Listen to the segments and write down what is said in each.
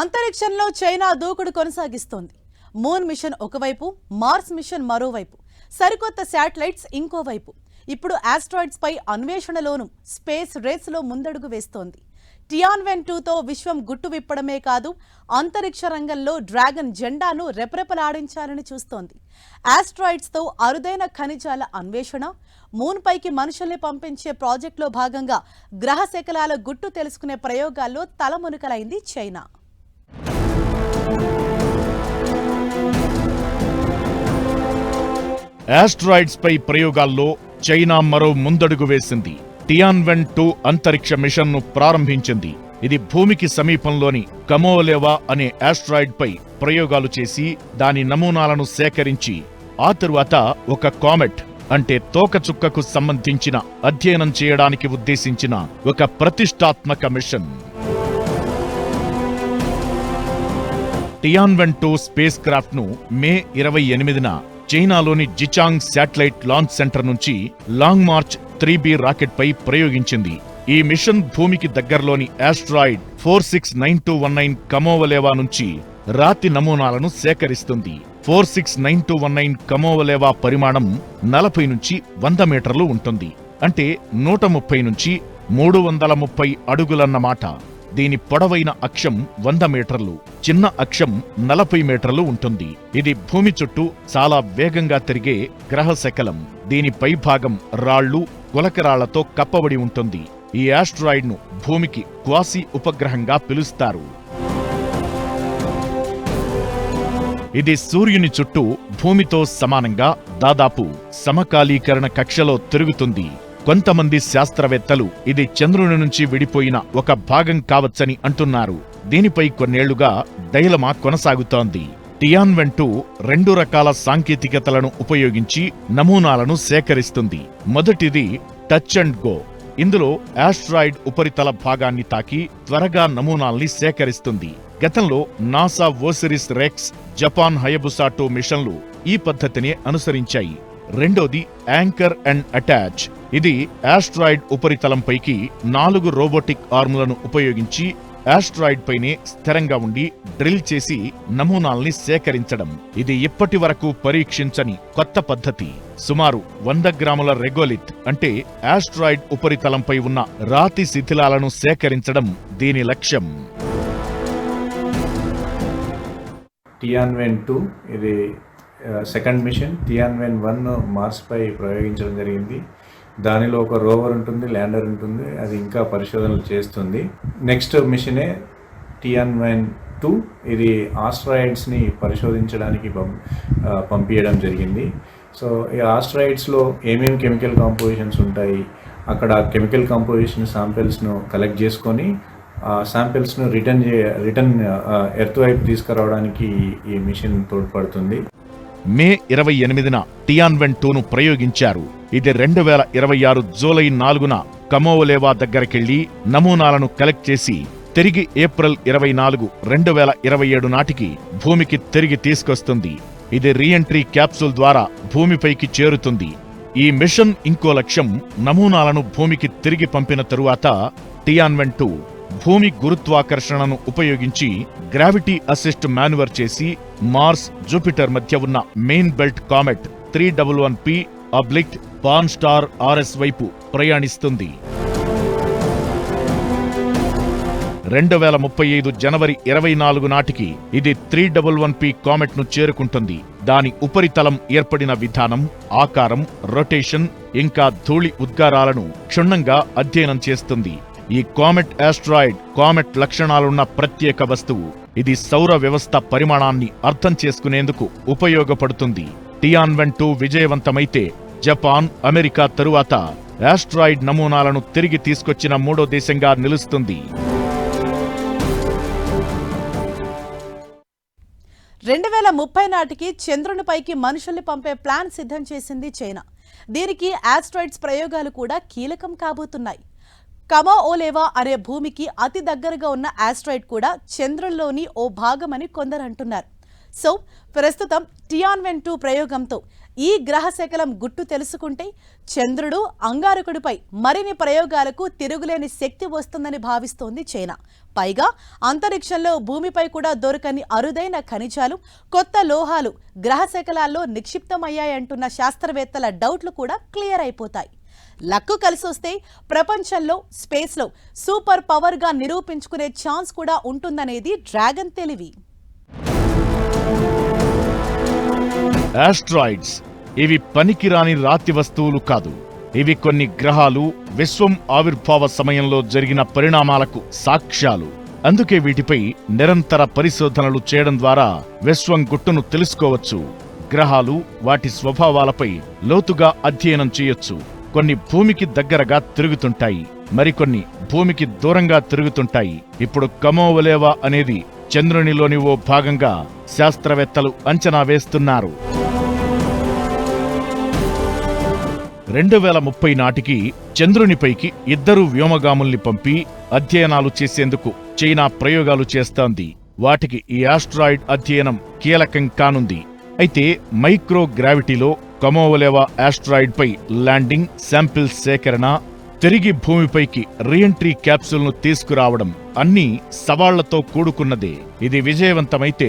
అంతరిక్షంలో చైనా దూకుడు కొనసాగిస్తోంది. మూన్ మిషన్ ఒకవైపు మార్స్ మిషన్ మరోవైపు సరికొత్త శాటిలైట్స్ ఇంకోవైపు. ఇప్పుడు ఆస్ట్రాయిడ్స్ పై అన్వేషణలోనూ స్పేస్ రేస్లో ముందడుగు వేస్తోంది. టియాన్వెన్ టూతో విశ్వం గుట్టు విప్పడమే కాదు అంతరిక్ష రంగంలో డ్రాగన్ జెండాను రెపరెపలాడించాలని చూస్తోంది. ఆస్ట్రాయిడ్స్తో అరుదైన ఖనిజాల అన్వేషణ మూన్ పైకి మనుషుల్ని పంపించే ప్రాజెక్టులో భాగంగా గ్రహ శకలాల గుట్టు తెలుసుకునే ప్రయోగాల్లో తలమునకలైంది చైనా. పై ప్రయోగాల్లో చైనా మరో ముందడుగు వేసింది. టియాన్వెన్ టూ అంతరిక్ష మిషన్ను ప్రారంభించింది. ఇది భూమికి సమీపంలోని కమోలేవా అనే ఆస్ట్రాయిడ్ పై ప్రయోగాలు చేసి దాని నమూనాలను సేకరించి ఆ తరువాత ఒక కామెట్ అంటే తోకచుక్కకు సంబంధించిన అధ్యయనం చేయడానికి ఉద్దేశించిన ఒక ప్రతిష్టాత్మక మిషన్. టియాన్వెన్ టూ స్పేస్ క్రాఫ్ట్ను మే ఇరవై ఎనిమిదిన చైనాలోని జిచాంగ్ శాటిలైట్ లాంచ్ సెంటర్ నుంచి Long March three B rocket పై ప్రయోగించింది. ఈ మిషన్ భూమికి దగ్గరలోని asteroid four six nine two one nine Kamoalewa నుంచి రాతి నమూనాలను సేకరిస్తుంది. Four six nine two one nine Kamoalewa పరిమాణం నలభై నుంచి వంద మీటర్లు ఉంటుంది. అంటే నూట ముప్పై నుంచి మూడు వందల ముప్పై అడుగులన్నమాట. దీని పొడవైన అక్షం వంద మీటర్లు చిన్న అక్షం నలభై మీటర్లు ఉంటుంది. ఇది భూమి చుట్టూ చాలా వేగంగా తిరిగే గ్రహ శకలం. దీని పైభాగం రాళ్ళు గులకరాళ్ళతో కప్పబడి ఉంటుంది. ఈ ఆస్ట్రాయిడ్ను భూమికి క్వాసి ఉపగ్రహంగా పిలుస్తారు. ఇది సూర్యుని చుట్టూ భూమితో సమానంగా దాదాపు సమకాలీకరణ కక్షలో తిరుగుతుంది. కొంతమంది శాస్త్రవేత్తలు ఇది చంద్రుని నుంచి విడిపోయిన ఒక భాగం కావచ్చని అంటున్నారు. దీనిపై కొన్నేళ్ళుగా డైలమా కొనసాగుతోంది. టియాన్వెన్ టూ రెండు రకాల సాంకేతికతలను ఉపయోగించి నమూనాలను సేకరిస్తుంది. మొదటిది టచ్ అండ్ గో. ఇందులో ఆస్ట్రాయిడ్ ఉపరితల భాగాన్ని తాకి త్వరగా నమూనాల్ని సేకరిస్తుంది. గతంలో NASA OSIRIS REx Japan Hayabusa two మిషన్లు ఈ పద్ధతినే అనుసరించాయి. రెండోది యాంకర్ అండ్ అటాచ్. ఇది ఆస్ట్రాయిడ్ ఉపరితలంపైకి నాలుగు రోబోటిక్ ఆర్ములను ఉపయోగించి ఆస్ట్రాయిడ్ పైనే స్థిరంగా ఉండి డ్రిల్ చేసి నమూనాల్ని సేకరించడం. ఇది ఇప్పటి వరకు పరీక్షించని కొత్త పద్ధతి. సుమారు వంద గ్రాముల రెగోలిత్ అంటే ఆస్ట్రాయిడ్ ఉపరితలంపై ఉన్న రాతి శిథిలాలను సేకరించడం దీని లక్ష్యం. టియాన్వెన్ టూ ఇది సెకండ్ మిషన్ టియాన్వెన్ వన్ మార్స్పై ప్రయోగించడం జరిగింది. దానిలో ఒక రోవర్ ఉంటుంది ల్యాండర్ ఉంటుంది అది ఇంకా పరిశోధనలు చేస్తుంది. నెక్స్ట్ మిషనే టియాన్వెన్ టూ ఇది ఆస్ట్రాయిడ్స్ని పరిశోధించడానికి పం పంపించడం జరిగింది. సో ఈ ఆస్ట్రాయిడ్స్లో ఏమేమి కెమికల్ కాంపోజిషన్స్ ఉంటాయి అక్కడ కెమికల్ కాంపోజిషన్ శాంపిల్స్ను కలెక్ట్ చేసుకొని ఆ శాంపిల్స్ను రిటర్న్ చే రిటర్న్ ఎర్త్ వైపు తీసుకురావడానికి ఈ మిషన్ తోడ్పడుతుంది. మే ఇరవై ఎనిమిదిన టియాన్వెన్ టూను ప్రయోగించారు. ఇది రెండు వేల ఇరవై ఆరు జూలై నాలుగున కమోవలేవా దగ్గరకెళ్ళి నమూనాలను కలెక్ట్ చేసి తిరిగి ఏప్రిల్ ఇరవై నాలుగు రెండు వేల ఇరవై ఏడు నాటికి భూమికి తిరిగి తీసుకొస్తుంది. ఇది రీఎంట్రీ క్యాప్సూల్ ద్వారా భూమిపైకి చేరుతుంది. ఈ మిషన్ ఇంకో లక్ష్యం నమూనాలను భూమికి తిరిగి పంపిన తరువాత టియాన్వెన్ టూ భూమి గురుత్వాకర్షణను ఉపయోగించి గ్రావిటీ అసిస్ట్ మాన్యువర్ చేసి మార్స్ జూపిటర్ మధ్య ఉన్న main belt comet three double one P అబ్లిక్ట్ Pan star RS వైపు ప్రయాణిస్తుంది. రెండు వేల ముప్పై ఐదు జనవరి ఇరవై నాలుగు నాటికి ఇది త్రీ డబుల్ వన్ పి కామెట్ను చేరుకుంటుంది. దాని ఉపరితలం ఏర్పడిన విధానం ఆకారం రొటేషన్ ఇంకా ధూళి ఉద్గారాలను క్షుణ్ణంగా అధ్యయనం చేస్తుంది. ఈ కామెట్ ఆస్ట్రాయిడ్ కామెట్ లక్షణాలున్న ప్రత్యేక వస్తువు. ఇది సౌర వ్యవస్థ పరిమాణాన్ని అర్థం చేసుకునేందుకు ఉపయోగపడుతుంది. టియాన్వెన్ టూ విజయవంతమైతే జపాన్ అమెరికా తరువాత ఆస్ట్రాయిడ్ నమూనాలను తిరిగి తీసుకొచ్చిన మూడో దేశంగా నిలుస్తుంది. రెండు వేల ముప్పై నాటికి చంద్రునిపైకి మనుషుల్ని పంపే ప్లాన్ సిద్ధం చేసింది చైనా. దీనికి ఆస్ట్రాయిడ్స్ ప్రయోగాలు కూడా కీలకం కాబోతున్నాయి. కమా ఓలేవా అనే భూమికి అతి దగ్గరగా ఉన్న ఆస్ట్రాయిడ్ కూడా చంద్రుల్లోని ఓ భాగమని కొందరు అంటున్నారు. సో ప్రస్తుతం టియాన్వెన్ టూ ప్రయోగంతో ఈ గ్రహశకలం గుట్టు తెలుసుకుంటే చంద్రుడు అంగారకుడిపై మరిన్ని ప్రయోగాలకు తిరుగులేని శక్తి వస్తుందని భావిస్తోంది చైనా. పైగా అంతరిక్షంలో భూమిపై కూడా దొరకని అరుదైన ఖనిజాలు కొత్త లోహాలు గ్రహ శకలాల్లో నిక్షిప్తమయ్యాయంటున్న శాస్త్రవేత్తల డౌట్లు కూడా క్లియర్ అయిపోతాయి. లక్కు కలిసొస్తే ప్రపంచంలో స్పేస్లో సూపర్ పవర్గా నిరూపించుకునే ఛాన్స్ కూడా ఉంటుందనేది డ్రాగన్ తెలివి. ఆస్ట్రాయిడ్స్ ఇవి పనికిరాని రాతి వస్తువులు కాదు. ఇవి కొన్ని గ్రహాలు విశ్వం ఆవిర్భావ సమయంలో జరిగిన పరిణామాలకు సాక్ష్యాలు. అందుకే వీటిపై నిరంతర పరిశోధనలు చేయడం ద్వారా విశ్వం గుట్టును తెలుసుకోవచ్చు. గ్రహాలు వాటి స్వభావాలపై లోతుగా అధ్యయనం చేయొచ్చు. కొన్ని భూమికి దగ్గరగా తిరుగుతుంటాయి మరికొన్ని భూమికి దూరంగా తిరుగుతుంటాయి. ఇప్పుడు కమోవలేవా అనేది చంద్రునిలోని ఓ భాగంగా శాస్త్రవేత్తలు అంచనా వేస్తున్నారు. రెండు వేల ముప్పై నాటికి చంద్రునిపైకి ఇద్దరు వ్యోమగాముల్ని పంపి అధ్యయనాలు చేసేందుకు చైనా ప్రయోగాలు చేస్తోంది. వాటికి ఈ ఆస్ట్రాయిడ్ అధ్యయనం కీలకం కానుంది. అయితే మైక్రోగ్రావిటీలో కమోవలేవా ఆస్ట్రాయిడ్ పై ల్యాండింగ్ శాంపిల్ సేకరణ తిరిగి భూమిపైకి రీఎంట్రీ క్యాప్సూల్ను తీసుకురావడం అన్నీ సవాళ్ళతో కూడుకున్నదే. ఇది విజయవంతమైతే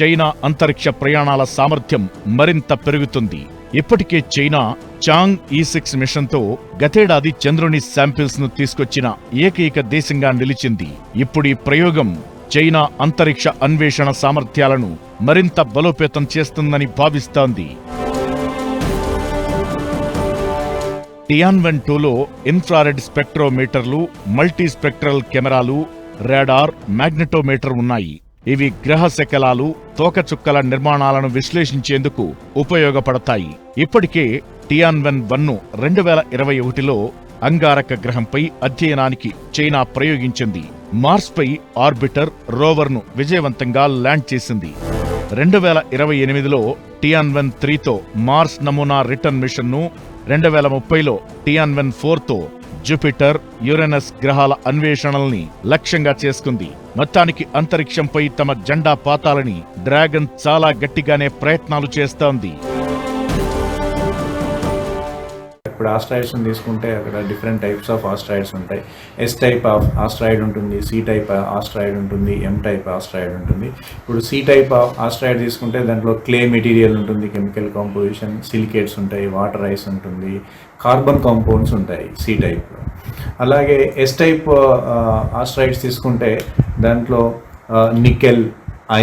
చైనా అంతరిక్ష ప్రయాణాల సామర్థ్యం మరింత పెరుగుతుంది. ఇప్పటికే చైనా చాంగ్ ఈ సిక్స్ మిషన్తో గతేడాది చంద్రుని శాంపిల్స్ను తీసుకొచ్చిన ఏకైక దేశంగా నిలిచింది. ఇప్పుడు ఈ ప్రయోగం చైనా అంతరిక్ష అన్వేషణ సామర్థ్యాలను మరింత బలోపేతం చేస్తుందని భావిస్తోంది. టియాన్వెన్ టూలో ఇన్ఫ్రారెడ్ స్పెక్ట్రోమీటర్లు మల్టీ స్పెక్ట్రల్ కెమెరాలు రాడార్ మ్యాగ్నెటోమీటర్ ఉన్నాయి. ఇవి గ్రహ శకలాలు తోకచుక్కల నిర్మాణాలను విశ్లేషించేందుకు ఉపయోగపడతాయి. ఇప్పటికే టియాన్వెన్ వన్ను రెండు వేల ఇరవై ఒకటిలో అంగారక గ్రహంపై అధ్యయనానికి చైనా ప్రయోగించింది. మార్స్పై ఆర్బిటర్ రోవర్ను విజయవంతంగా ల్యాండ్ చేసింది. రెండు వేల ఇరవై ఎనిమిదిలో టియాన్వెన్ త్రీతో మార్స్ నమూనా రిటర్న్ మిషన్ను రెండు వేల ముప్పైలో టియాన్వెన్ ఫోర్తో జూపిటర్ యురేనస్ గ్రహాల అన్వేషణల్ని లక్ష్యంగా చేసుకుంది. మొత్తానికి అంతరిక్షంపై తమ జెండా పాతాలని డ్రాగన్ చాలా గట్టిగానే ప్రయత్నాలు చేస్తోంది. ఇప్పుడు ఆస్ట్రాయిడ్స్ తీసుకుంటే అక్కడ డిఫరెంట్ టైప్స్ ఆఫ్ ఆస్ట్రాయిడ్స్ ఉంటాయి. ఎస్ టైప్ ఆఫ్ ఆస్ట్రాయిడ్ ఉంటుంది సి టైప్ ఆస్ట్రాయిడ్ ఉంటుంది ఎం టైప్ ఆస్ట్రాయిడ్ ఉంటుంది. ఇప్పుడు సి టైప్ ఆఫ్ ఆస్ట్రాయిడ్ తీసుకుంటే దాంట్లో క్లే మెటీరియల్ ఉంటుంది కెమికల్ కాంపోజిషన్ సిలికేట్స్ ఉంటాయి వాటర్ ఐస్ ఉంటుంది కార్బన్ కాంపౌండ్స్ ఉంటాయి సి టైప్లో అలాగే ఎస్ టైప్ ఆస్ట్రాయిడ్స్ తీసుకుంటే దాంట్లో నికెల్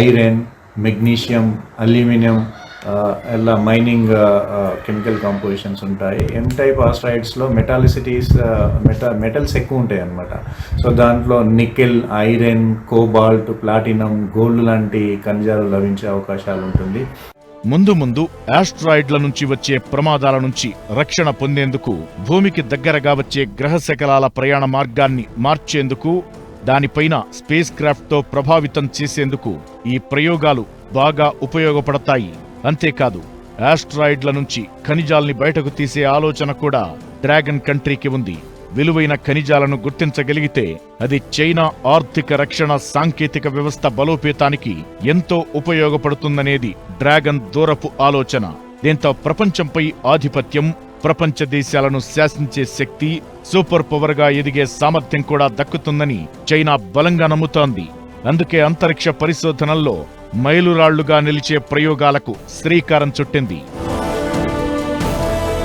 ఐరన్ మెగ్నీషియం అల్యూమినియం ఎలా మైనింగ్ కెమికల్ కాంపోజిషన్స్ ఉంటాయి. ఎన్ టైప్ ఆస్ట్రాయిడ్స్లో మెటాలిసిటీస్ మెటా మెటల్స్ ఎక్కువ ఉంటాయి అనమాట సో దాంట్లో nickel iron cobalt platinum gold లాంటి ఖనిజాలు లభించే అవకాశాలు ఉంటుంది. ముందు ముందు ఆస్ట్రాయిడ్ల నుంచి వచ్చే ప్రమాదాల నుంచి రక్షణ పొందేందుకు భూమికి దగ్గరగా వచ్చే గ్రహ శకలాల ప్రయాణ మార్గాన్ని మార్చేందుకు దానిపైన స్పేస్ క్రాఫ్ట్తో ప్రభావితం చేసేందుకు ఈ ప్రయోగాలు బాగా ఉపయోగపడతాయి. అంతేకాదు ఆస్ట్రాయిడ్ల నుంచి ఖనిజాల్ని బయటకు తీసే ఆలోచన కూడా డ్రాగన్ కంట్రీకి ఉంది. విలువైన ఖనిజాలను గుర్తించగలిగితే అది చైనా ఆర్థిక రక్షణ సాంకేతిక వ్యవస్థ బలోపేతానికి ఎంతో ఉపయోగపడుతుందనేది డ్రాగన్ దూరపు ఆలోచన. దీంతో ప్రపంచంపై ఆధిపత్యం ప్రపంచ దేశాలను శాసించే శక్తి సూపర్ పవర్గా ఎదిగే సామర్థ్యం కూడా దక్కుతుందని చైనా బలంగా నమ్ముతోంది. అందుకే అంతరిక్ష పరిశోధనల్లో మైలురాళ్ళుగా నిలిచే ప్రయోగాలకు శ్రీకారం చుట్టింది.